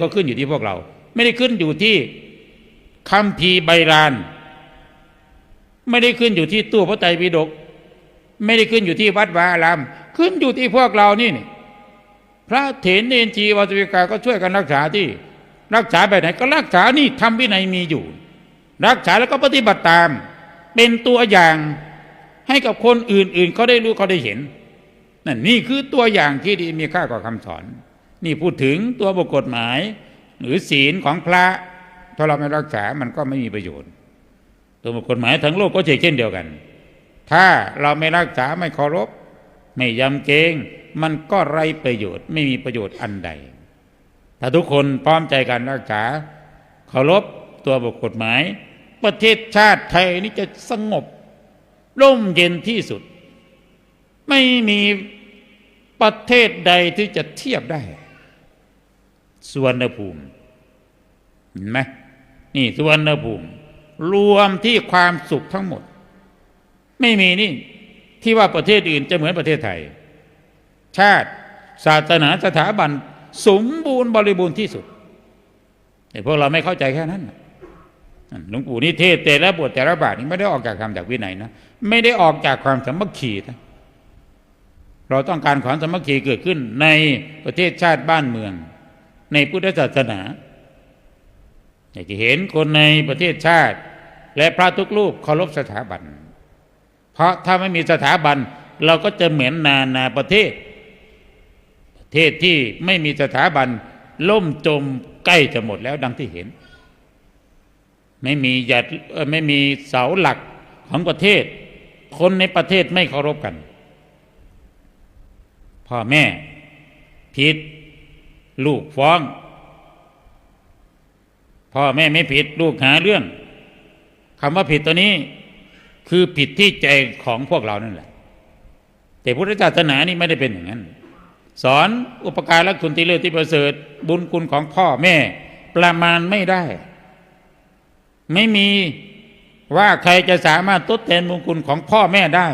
ก็ขึ้นอยู่ที่พวกเรา ไม่ได้ขึ้นอยู่ที่คัมภีร์ใบราน ไม่ได้ขึ้นอยู่ที่ตู้พระไตรปิฎกไม่ได้ขึ้นอยู่ที่วัดวาอาราม ขึ้นอยู่ที่พวกเรานี่นี่พระเถรเนนจีวัตวิกาก็ช่วยกันรักษาที่ รักษาแบบไหนก็รักษานี่ทำวินัยมีอยู่ รักษาแล้วก็ปฏิบัติตาม เป็นตัวอย่างให้กับคนอื่นๆเขาได้รู้เขาได้เห็นนั่นนี่คือตัวอย่างที่ดีมีค่ากว่าคำสอน นี่พูดถึงตัวบทกฎหมาย หรือศีลของพระถ้าเราไม่รักษามันก็ไม่มีประโยชน์ ตัวบทกฎหมายทั้งโลกก็เช่นเดียวกัน ถ้าเราไม่รักษาไม่เคารพ ไม่ยำเกรงมันก็ไรประโยชน์ไม่มีประโยชน์อันใด ถ้าทุกคนพร้อมใจกันรักษาเคารพตัวบทกฎหมาย ประเทศชาติไทยนี่จะสงบร่มเย็นที่สุด ไม่มีประเทศใดที่จะเทียบได้ สุวรรณภูมิเห็นไหมนี่สุวรรณภูมิ รวมที่ความสุขทั้งหมด ไม่มีนี่ ที่ว่าประเทศอื่นจะเหมือนประเทศไทย ชาติ ศาสนาสถาบัน สมบูรณ์บริบูรณ์ที่สุดแต่พวกเราไม่เข้าใจแค่นั้นหลวงปู่นิเทศแต่ละบทแต่ละบาทนี่ไม่ได้ออกจากคำจากวินัยนะไม่ได้ออกจากความสามัคคีนะเราต้องการความสามัคคีเกิดขึ้นในประเทศชาติบ้านเมือง ในพุทธศาสนาอยากจะเห็นคนในประเทศชาติ และพระทุกรูปเคารพสถาบัน เพราะถ้าไม่มีสถาบัน เราก็จะเหมือนนานาประเทศ ประเทศที่ไม่มีสถาบัน ล่มจมใกล้จะหมดแล้วดังที่เห็น ไม่มีหยัดไม่มีเสาหลักของประเทศ คนในประเทศไม่เคารพกัน พ่อแม่ผิด ลูกฟ้อง พ่อแม่ไม่ผิดลูกหาเรื่องคำว่าผิดตัวนี้คือผิดที่ใจของพวกเรานั่นแหละ แต่พุทธศาสนานี่ไม่ได้เป็นอย่างนั้น สอนอุปการะคุณที่เลิศที่ประเสริฐ บุญคุณของพ่อแม่ ประมาณไม่ได้ ไม่มีว่าใครจะสามารถทดแทนบุญคุณของพ่อแม่ได้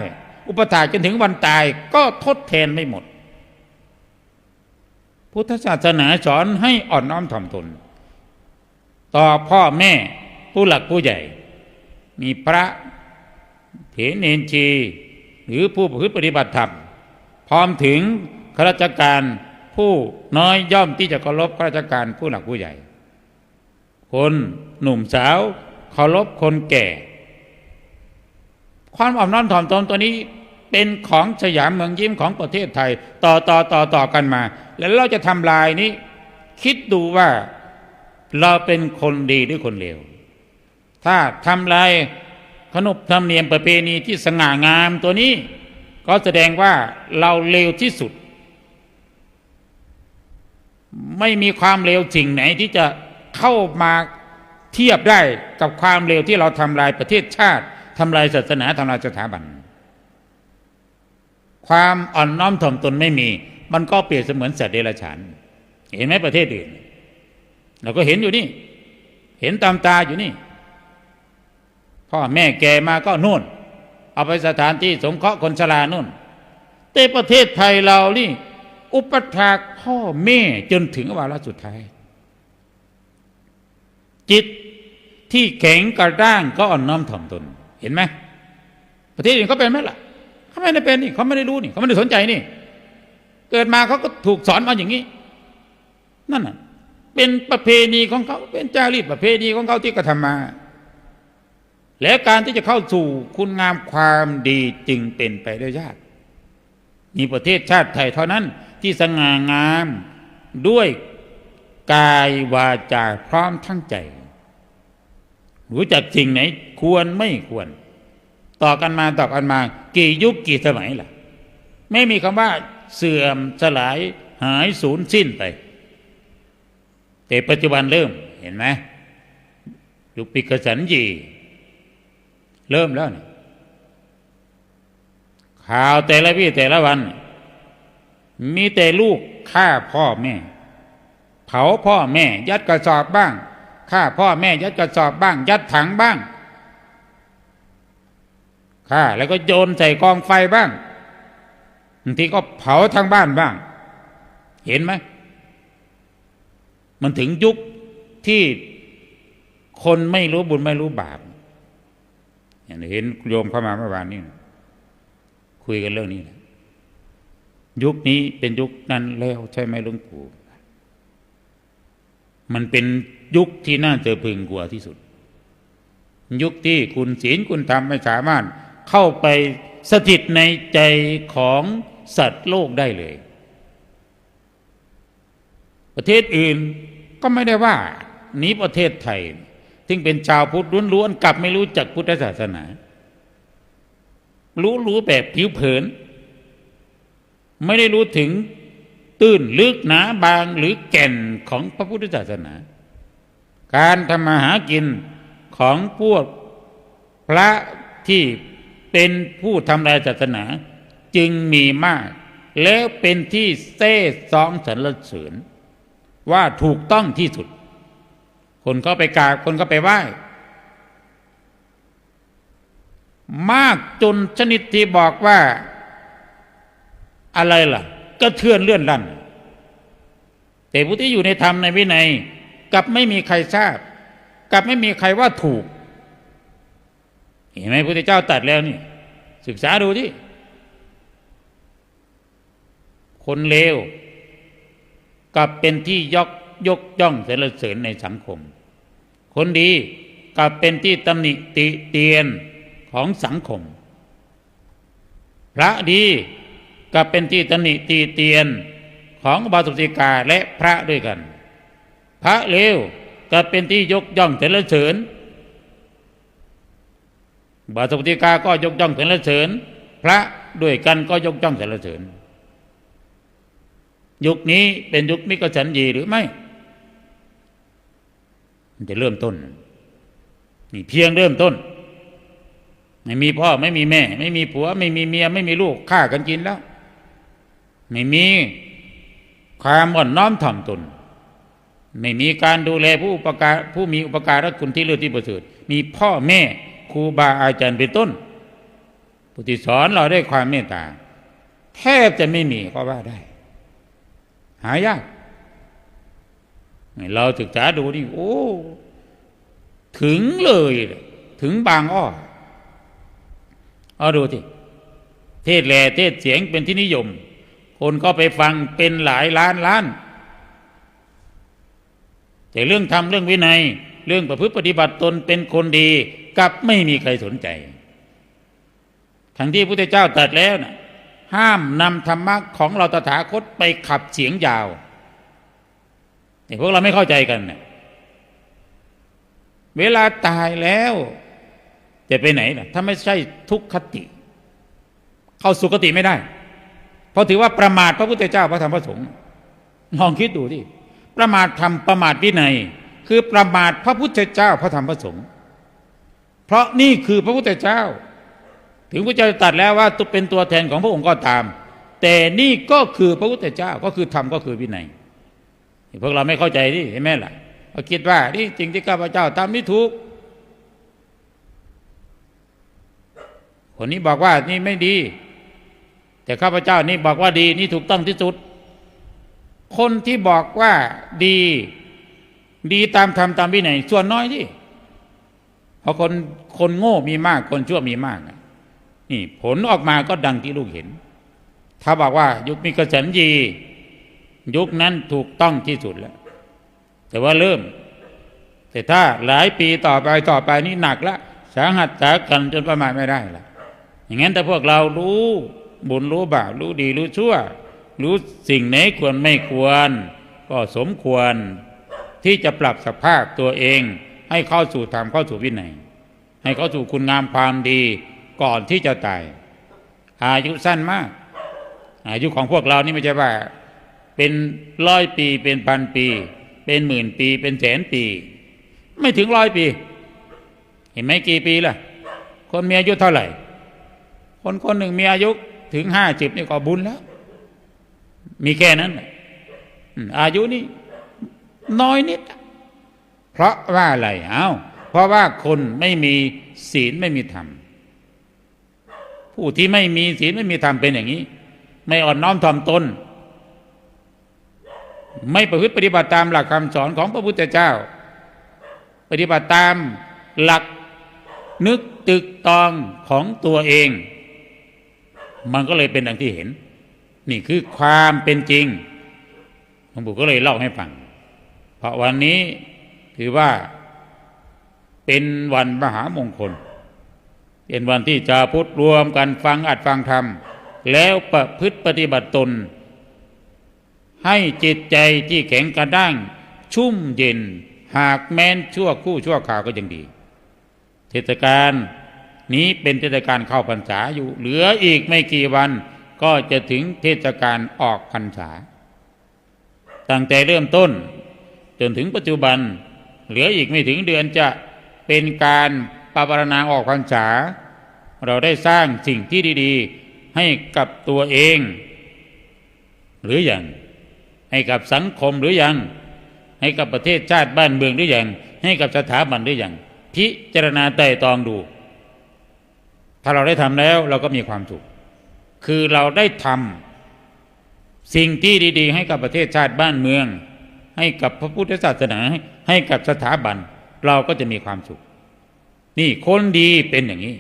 อุปถาจนถึงวันตายก็ทดแทนไม่หมด พุทธศาสนาสอนให้อ่อนน้อมถ่อมตน ต่อพ่อแม่ผู้หลักผู้ใหญ่ มีพระเถรเนนชี หรือผู้ประพฤติปฏิบัติธรรมพร้อมถึงข้าราชการผู้น้อยย่อมที่จะเคารพข้าราชการผู้หลักผู้ใหญ่ คนหนุ่มสาวเคารพคนแก่ ความอ่อนน้อมถ่อมตนตัวนี้ เป็นของสยามเมืองยิ้มของประเทศไทย ต่อต่อต่อต่อกันมา แล้วเราจะทำลายนี้ คิดดูว่าเราเป็นคนดีหรือคนเลวถ้าทำลายขนบธรรมเนียมประเพณีที่สง่างามตัวนี้ ก็แสดงว่าเราเลวที่สุด ไม่มีความเลวสิ่งไหนที่จะเข้ามาเทียบได้กับความเลวที่เราทำลายประเทศชาติทำลายศาสนาทำลายสถาบัน ความอ่อนน้อมถ่อมตนไม่มี มันก็เปรียบเสมือนสัตว์เดรัจฉาน เห็นไหมประเทศอื่น เราก็เห็นอยู่นี่ เห็นตามตาอยู่นี่ พ่อแม่แก่มาก็นู่น เอาไปสถานที่สงเคราะห์คนชรานู่น แต่ประเทศไทยเรานี่ อุปถากพ่อแม่จนถึงวาระสุดท้าย จิตที่แข็งกระด้างก็อ่อนน้อมถ่อมตน เห็นไหมประเทศอื่นเขาเป็นไหมล่ะ เขาไม่ได้เป็นนี่เขาไม่ได้รู้นี่เขาไม่ได้สนใจนี่ เกิดมาเขาก็ถูกสอนมาอย่างนี้ นั่นน่ะ เป็นประเพณีของเขาเป็นจารีตประเพณีของเขาที่กระทำมา และการที่จะเข้าสู่คุณงามความดีจึงเป็นไปได้ยากมีประเทศชาติไทยเท่านั้นที่สง่างามด้วยกายวาจาพร้อมทั้งใจ รู้จักสิ่งไหนควรไม่ควร ต่อกันมาต่อกันมา กี่ยุคกี่สมัยล่ะ ไม่มีคำว่าเสื่อมสลายหายสูญสิ้นไป แต่ปัจจุบันเริ่มเห็นไหมยุคปิกสันยีเริ่มแล้วนี่ข่าวแต่ละวี่แต่ละวัน มีแต่ลูกฆ่าพ่อแม่ เผาพ่อแม่ ยัดกระสอบบ้างฆ่าพ่อแม่ ยัดกระสอบบ้าง ยัดถังบ้าง ฆ่าแล้วก็โยนใส่กองไฟบ้างบางทีก็เผาทั้งบ้านบ้าง เห็นไหมมันถึงยุคที่คนไม่รู้บุญไม่รู้บาปอย่างเห็นโยมเข้ามาเมื่อวานนี้คุยกันเรื่องนี้นะยุคนี้เป็นยุคนั้นแล้วใช่ไหมหลวงปู่มันเป็นยุคที่น่าจะพึงกลัวที่สุด ยุคที่คุณศีลคุณธรรมไม่สามารถ เข้าไปสถิตในใจของสัตว์โลกได้เลย ประเทศอื่นก็ไม่ได้ว่านี้ประเทศไทยซึ่งเป็นชาวพุทธล้วนๆกลับไม่รู้จักพุทธศาสนา รู้รู้แบบผิวเผิน ไม่ได้รู้ถึงตื้นลึกหนาบางหรือแก่นของพระพุทธศาสนา การทำมาหากินของพวกพระที่ เป็นผู้ทำลายศาสนาจึงมีมาก แล้วเป็นที่เซ่ซองสรรเสริญว่าถูกต้องที่สุด คนก็ไปกราบคนก็ไปไหว้ มากจนชนิดที่บอกว่า อะไรล่ะก็เทือนเลื่อนลั่นแต่ผู้ที่อยู่ในธรรมในวินัยกับไม่มีใครทราบ กับไม่มีใครว่าถูก เห็นไหมพระพุทธเจ้าตัดแล้วนี่ ศึกษาดูที่คนเลวกลับเป็นที่ยกยกย่องสรรเสริญในสังคม คนดีกลับเป็นที่ตำหนิติเตียนของสังคม พระดีกลับเป็นที่ตำหนิตีเตียนของบาสุติกาและพระด้วยกัน พระเลวก็เป็นที่ยกย่องสรรเสริญ บาสุติกาก็ยกย่องสรรเสริญ พระด้วยกันก็ยกย่องสรรเสริญ ยุคนี้เป็นยุคมิกสันยีหรือไม่มันจะเริ่มต้น นี่เพียงเริ่มต้น ไม่มีพ่อไม่มีแม่ ไม่มีผัว ไม่มีเมีย ไม่มีลูกฆ่ากันกินแล้ว ไม่มีความอ่อนน้อมถ่อมตน ไม่มีการดูแลผู้อุปการผู้มีอุปการะคุณที่เลือที่ประเสริฐมีพ่อแม่ ครูบาอาจารย์เป็นต้นผู้ที่สอนเราได้ความเมตตา แทบจะไม่มีก็ว่าได้ หายากเราศึกษาดูนี่โอ้ ถึงเลย ถึงบางอ้อเอาดูที่เทศแหล่เทศเสียงเป็นที่นิยม คนก็ไปฟังเป็นหลายล้านล้านแต่เรื่องทำเรื่องวินัย เรื่องประพฤติปฏิบัติตนเป็นคนดี กลับไม่มีใครสนใจ ทั้งที่พระพุทธเจ้าตรัสแล้วนะห้ามนำธรรมะของเราตถาคตไปขับเสียงยาวแต่พวกเราไม่เข้าใจกันเนะเวลาตายแล้ว จะไปไหนล่ะถ้าไม่ใช่ทุกขติ เข้าสุคติไม่ได้ เพราะถือว่าประมาทพระพุทธเจ้าพระธรรมพระสงฆ์ลองคิดดูที่ประมาททำประมาทวินัย คือประมาทพระพุทธเจ้าพระธรรมพระสงฆ์ เพราะนี่คือพระพุทธเจ้า ถึงพระเจ้าตัดแล้วว่าตุเป็นตัวแทนของพระองค์ก็ตาม แต่นี่ก็คือพระพุทธเจ้าก็คือธรรมก็คือวินัยพวกเราไม่เข้าใจที่เห็นไหมล่ะเราคิดว่านี่จริงที่ข้าพเจ้าทำนี่ถูกคนนี้บอกว่านี่ไม่ดี แต่ข้าพเจ้านี่บอกว่าดีนี่ถูกต้องที่สุด คนที่บอกว่าดี ดีตามธรรมตามวินัยส่วนน้อยที่ เพราคนคนโง่มีมาก คนชั่วมีมากนี่ ผลออกมาก็ดังที่ลูกเห็น ถ้าบอกว่า ยุคมีกสัญญียุคนั้นถูกต้องที่สุดแล้ว แต่ว่าเริ่ม แต่ถ้าหลายปีต่อไปต่อไปนี่หนักละสาหัสสากันจนประมาณไม่ได้ละอย่างนั้นถ้าพวกเรารู้บุญรู้บาปรู้ดีรู้ชั่ว รู้สิ่งไหนควรไม่ควร ก็สมควรที่จะปรับสภาพตัวเอง ให้เข้าสู่ธรรมเข้าสู่วินัย ให้เข้าสู่คุณงามความดีก่อนที่จะตาย อายุสั้นมาก อายุของพวกเรานี่ไม่ใช่ว่า เป็นร้อยปีเป็นพันปี เป็นหมื่นปีเป็นแสนปี ไม่ถึงร้อยปี เห็นไหมกี่ปีล่ะ คนมีอายุเท่าไหร่ คนคนหนึ่งมีอายุถึงห้าสิบนี่ก็บุญแล้ว มีแค่นั้นอายุนี่น้อยนิด เพราะว่าอะไรเอา้าเพราะว่าคนไม่มีศีลไม่มีธรรม ผู้ที่ไม่มีศีลไม่มีธรรมเป็นอย่างนี้ ไม่อ่อนน้อมถ่อมตน ไม่ประพฤติปฏิบัติตามหลักคำสอนของพระพุทธเจ้า ปฏิบัติตามหลักนึกตึกตองของตัวเอง มันก็เลยเป็นดังที่เห็น นี่คือความเป็นจริงหลวงปู่ก็เลยเล่าให้ฟัง เพราะวันนี้ ถือว่าเป็นวันมหามงคล เป็นวันที่จะพุทธรวมกันฟังอัดฟังธรรม แล้วประพฤติปฏิบัติตน ให้จิตใจที่แข็งกระด้าง ชุ่มเย็นหากแม้นชั่วคู่ชั่วข่าวก็ยังดี เทศกาลนี้เป็นเทศกาลเข้าพรรษาอยู่ เหลืออีกไม่กี่วันก็จะถึงเทศกาลออกพรรษา ตั้งแต่เริ่มต้น จนถึงปัจจุบัน เหลืออีกไม่ถึงเดือนจะเป็นการปรารณาออกพรรษา เราได้สร้างสิ่งที่ดี ๆ ให้กับตัวเอง หรืออยังให้กับสังคมหรือยังให้กับประเทศชาติบ้านเมืองหรือยังให้กับสถาบันหรือยังพิจารณาไต่ตองดู ถ้าเราได้ทำแล้วเราก็มีความสุขคือเราได้ทำสิ่งที่ดี ๆ ให้กับประเทศชาติบ้านเมือง ให้กับพระพุทธศาสนา ให้กับสถาบัน เราก็จะมีความสุข นี่คนดีเป็นอย่างนี้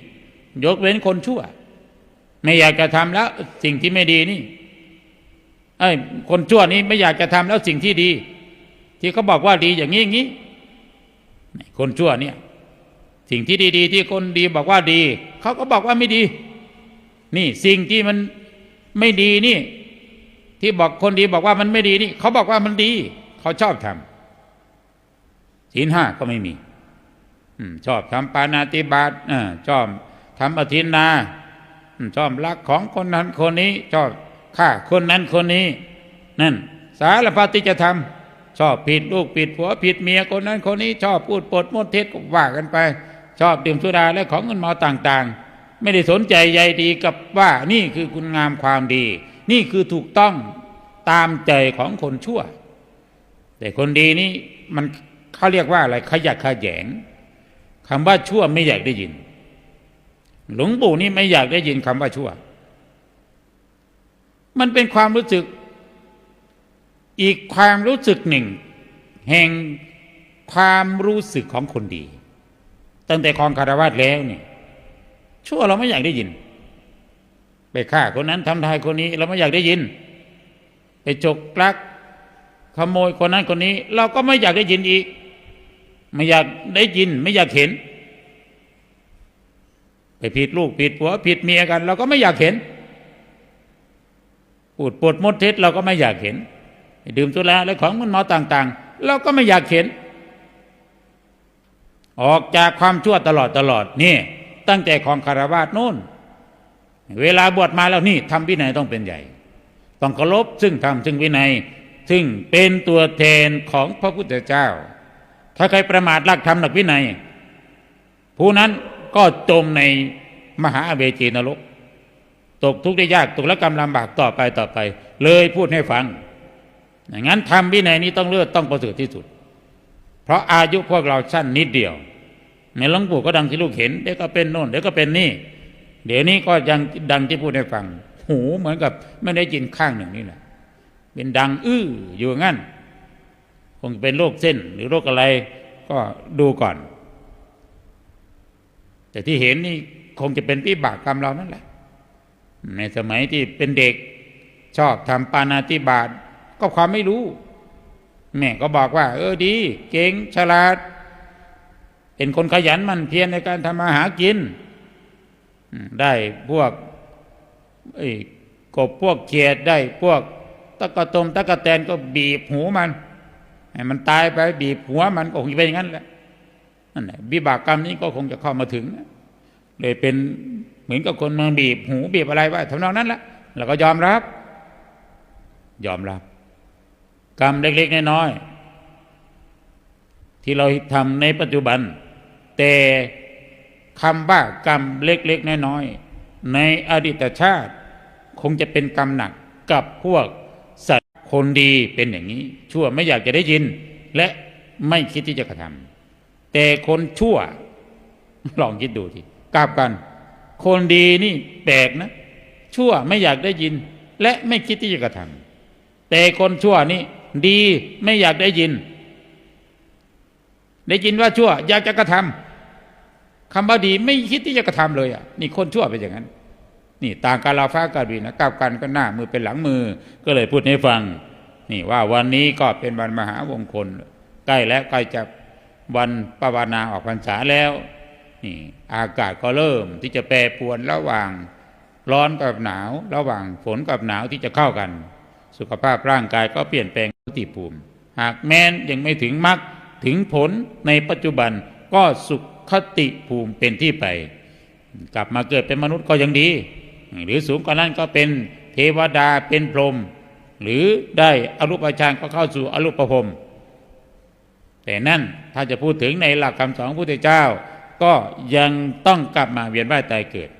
ยกเว้นคนชั่ว ไม่อยากจะทำแล้วสิ่งที่ไม่ดีนี่ไอ้คนชั่วนี้ไม่อยากจะทำแล้วสิ่งที่ดี ที่เขาบอกว่าดีอย่างนี้อย่างนี้คนชั่วเนี่ย สิ่งที่ดีๆ ที่คนดีบอกว่าดี เขาก็บอกว่าไม่ดี นี่สิ่งที่มันไม่ดีนี่ ที่บอกคนดีบอกว่ามันไม่ดีนี่ เขาบอกว่ามันดี เขาชอบทำศีลห้าก็ไม่มีชอบทำปานาติบาตชอบทำอธินาชอบรักของคนนั้นคนนี้ ชอบฆ่าคนนั้นคนนี้ นั่น สารพัดที่จะทำชอบผิดลูกผิดผัวผิดเมียคนนั้นคนนี้ ชอบพูดปดมดเท็จก็ว่ากันไป ชอบดื่มสุราและของเงินเมาต่าง ๆ ไม่ได้สนใจใยดีกับว่านี่คือคุณงามความดี นี่คือถูกต้องตามใจของคนชั่ว แต่คนดีนี่มันเขาเรียกว่าอะไรขยักขยแยงคำว่าชั่วไม่อยากได้ยิน หลวงปู่นี่ไม่อยากได้ยินคำว่าชั่ว มันเป็นความรู้สึก อีกความรู้สึกหนึ่ง แห่งความรู้สึกของคนดี ตั้งแต่ครองคารวะแล้วเนี่ยชั่วเราไม่อยากได้ยิน ไปฆ่าคนนั้นทำทายคนนี้ เราไม่อยากได้ยิน ไปจกปลัก ขโมยคนนั้นคนนี้ เราก็ไม่อยากได้ยินอีก ไม่อยากได้ยิน ไม่อยากเห็น ไปผิดลูกผิดผัวผิดเมียกัน เราก็ไม่อยากเห็นพูดปวดมดเท็จเราก็ไม่อยากเห็น ดื่มสุราและของมันเมาต่าง ๆ เราก็ไม่อยากเห็น ออกจากความชั่วตลอดตลอดนี่ ตั้งแต่ของคารวาสนู่น เวลาบวชมาแล้วนี่ทำวินัยต้องเป็นใหญ่ ต้องเคารพซึ่งธรรมซึ่งวินัย ซึ่งเป็นตัวแทนของพระพุทธเจ้า ถ้าใครประมาทลักธรรมหลักวินัย ผู้นั้นก็จมในมหาอเวจีนรก ตกทุกข์ได้ยากตกละกรรมลำบากต่อไปต่อไป เลยพูดให้ฟังอย่างนั้นทำวินัยนี้ต้องเลือดต้องประเสริฐที่สุด เพราะอายุพวกเราสั้นนิดเดียว ในหลวงปู่ก็ดังที่ลูกเห็นเดี๋ยวก็เป็นโน่นเดี๋ยวก็เป็นนี่ เดี๋ยวนี้ก็ยังดังที่พูดให้ฟัง หูเหมือนกับไม่ได้ยินข้างหนึ่งนี่แหละ เป็นดังอื้ออยู่งั้น คงเป็นโรคเส้นหรือโรคอะไร ก็ดูก่อน แต่ที่เห็นนี่คงจะเป็นวิบากกรรมเรานั่นแหละ ในสมัยที่เป็นเด็กชอบทำปานาติบาตก็ความไม่รู้ แม่ก็บอกว่า เออดี เก่งฉลาด เป็นคนขยันมันเพียรในการทำมาหากิน ได้พวกกบพวกเขียดได้พวก ตะกะตมตะกะแตนก็บีบหูมันให้มันตายไปบีบหัวมันก็คงจะเป็นอย่างนั้นแหละนั่นแหละวิบากกรรมนี้ก็คงจะเข้ามาถึงเลยเป็นเหมือนกับคนเมืองบีบหูบีบอะไรว่าทำนองนั้นแหละเราก็ยอมรับ ยอมรับ กรรมเล็กๆน้อยๆที่เราทำในปัจจุบัน แต่คำว่ากรรมเล็กๆน้อยๆในอดีตชาติ คงจะเป็นกรรมหนักกับพวก สัตว์คนดีเป็นอย่างนี้ ชั่วไม่อยากจะได้ยิน และไม่คิดที่จะกระทำแต่คนชั่ว ลองคิดดูทีกลับกัน คนดีนี่แปลกนะ ชั่วไม่อยากได้ยิน และไม่คิดที่จะกระทำแต่คนชั่วนี่ดีไม่อยากได้ยิน ได้ยินว่าชั่ว อยากจะกระทำคำว่าดีไม่คิดที่จะกระทำเลยอะนี่คนชั่วเป็นอย่างนั้น นี่ต่างกันลาฟ้ากับดินนะกลับกันก็หน้ามือเป็นหลังมือ ก็เลยพูดให้ฟัง นี่ว่าวันนี้ก็เป็นวันมหาวงคล ใกล้แล้วใกล้จะวันปวานาออกพรรษาแล้วนี่อากาศก็เริ่มที่จะแปรปรวนระหว่างร้อนกับหนาว ระหว่างฝนกับหนาวที่จะเข้ากัน สุขภาพร่างกายก็เปลี่ยนแปลงสติภูมิ หากแม้นยังไม่ถึงมรรคถึงผลในปัจจุบันก็สุขคติภูมิเป็นที่ไป กลับมาเกิดเป็นมนุษย์ก็ยังดี หรือสูงกว่านั้นก็เป็นเทวดาเป็นพรหมหรือได้อรูปฌานก็เข้าสู่อรูปภพแต่นั่นถ้าจะพูดถึงในหลักคำสอนพระพุทธเจ้า ก็ยังต้องกลับมาเวียนว่ายตายเกิด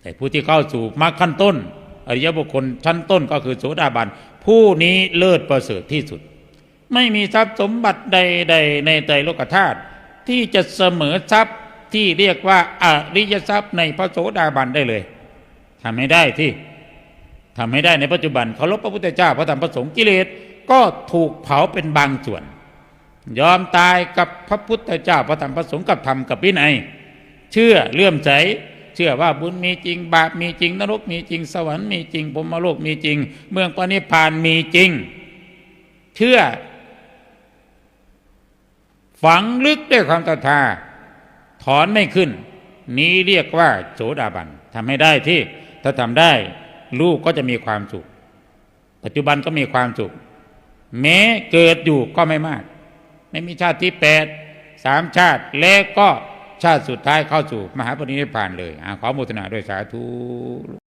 แต่ผู้ที่เข้าสู่มรรคขั้นต้นอริยบุคคลชั้นต้นก็คือโสดาบัน ผู้นี้เลิศประเสริฐที่สุด ไม่มีทรัพย์สมบัติใดๆในใจโลกธาตุที่จะเสมอทรัพย์ที่เรียกว่าอริยทรัพย์ในพระโสดาบันได้เลย ทำให้ได้ที่ทำให้ได้ในปัจจุบันเคารพพระพุทธเจ้าพระธรรมพระสงฆ์กิเลสก็ถูกเผาเป็นบางส่วน ยอมตายกับพระพุทธเจ้าพระธรรมพระสงฆ์กับธรรมกับวินัยเชื่อเลื่อมใสเชื่อว่าบุญมีจริง บาปมีจริง นรกมีจริง สวรรค์มีจริงพรมโลกมีจริง เมืองปณิพพานมีจริง เชื่อ ฝังลึกด้วยความศรัทธาถอนไม่ขึ้น นี้เรียกว่าโสดาบันทำให้ได้ที่ ถ้าทำได้ ลูกก็จะมีความสุข ปัจจุบันก็มีความสุข แม้เกิดอยู่ก็ไม่มาก ไม่มีชาติที่แปดสามชาติแล้วก็ชาติสุดท้ายเข้าสู่ มหาปรินิพานเลยอขอโมทนาด้วยสาธุ